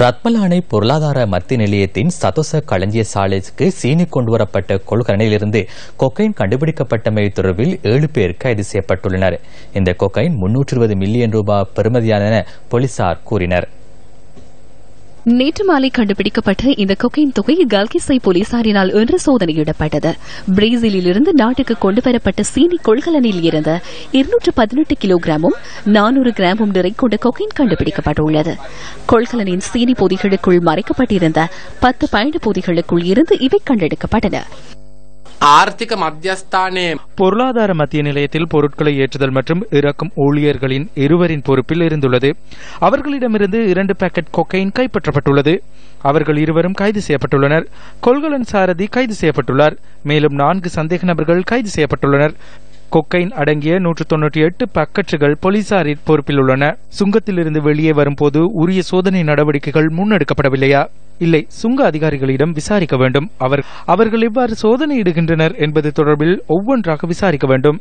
ரத்மலானை பொருளாதார மத்திய நிலையத்தின் சதோச களஞ்சிய சாலைக்கு சீனி கொண்டுவரப்பட்ட கொள்கலனிலிருந்து கொக்கைன் கண்டுபிடிக்கப்பட்டமை தொடர்பில் ஏழு பேர் கைது செய்யப்பட்டுள்ளனர். இந்த கொக்கைன் முன்னூற்று இருபது மில்லியன் ரூபாய் பெறுமதியான போலீசார் கூறினர். நேற்று மாலை கண்டுபிடிக்கப்பட்ட இந்த கொக்கைன் தொகை கல்கிசை போலீசாரினால் இன்று சோதனையிடப்பட்டது. பிரேசிலிலிருந்து நாட்டுக்கு கொண்டுவரப்பட்ட சீனி கொள்கலனில் இருந்த இருநூற்று பதினெட்டு கிலோகிராமும் நானூறு கிராமும் நிறை கொண்ட கொக்கைன் கண்டுபிடிக்கப்பட்டுள்ளது. கொள்கலனின் சீனி பொதிகளுக்குள் மறைக்கப்பட்டிருந்த பத்து பயண பொதிகளுக்குள் இருந்து இவை கண்டெடுக்கப்பட்டன. ஆர்த்திக மத்தியஸ்தானே. பொருளாதார மத்திய நிலையத்தில் பொருட்களை ஏற்றுதல் மற்றும் இறக்கும் ஊழியர்களின் இருவரின் பொறுப்பில் இருந்துள்ளது. அவர்களிடமிருந்து இரண்டு பேக்கெட் கொக்கைன் கைப்பற்றப்பட்டுள்ளது. அவர்கள் இருவரும் கைது செய்யப்பட்டுள்ளனர். கொள்கலன் சாரதி கைது செய்யப்பட்டுள்ளார். மேலும் நான்கு சந்தேக நபர்கள் கைது செய்யப்பட்டுள்ளனர். கொக்கைன் அடங்கிய நூற்று தொன்னூற்றி எட்டு பக்கற்றுகள் போலீசாரின் பொறுப்பில் உள்ளன. சுங்கத்திலிருந்து வெளியே வரும்போது உரிய சோதனை நடவடிக்கைகள் முன்னெடுக்கப்படவில்லையா? இல்லை சுங்க அதிகாரிகளிடம் விசாரிக்க வேண்டும். அவர் அவர்கள் எவ்வாறு சோதனையிடுகின்றனர் என்பது தொடர்பில் ஒவ்வொன்றாக விசாரிக்க வேண்டும்.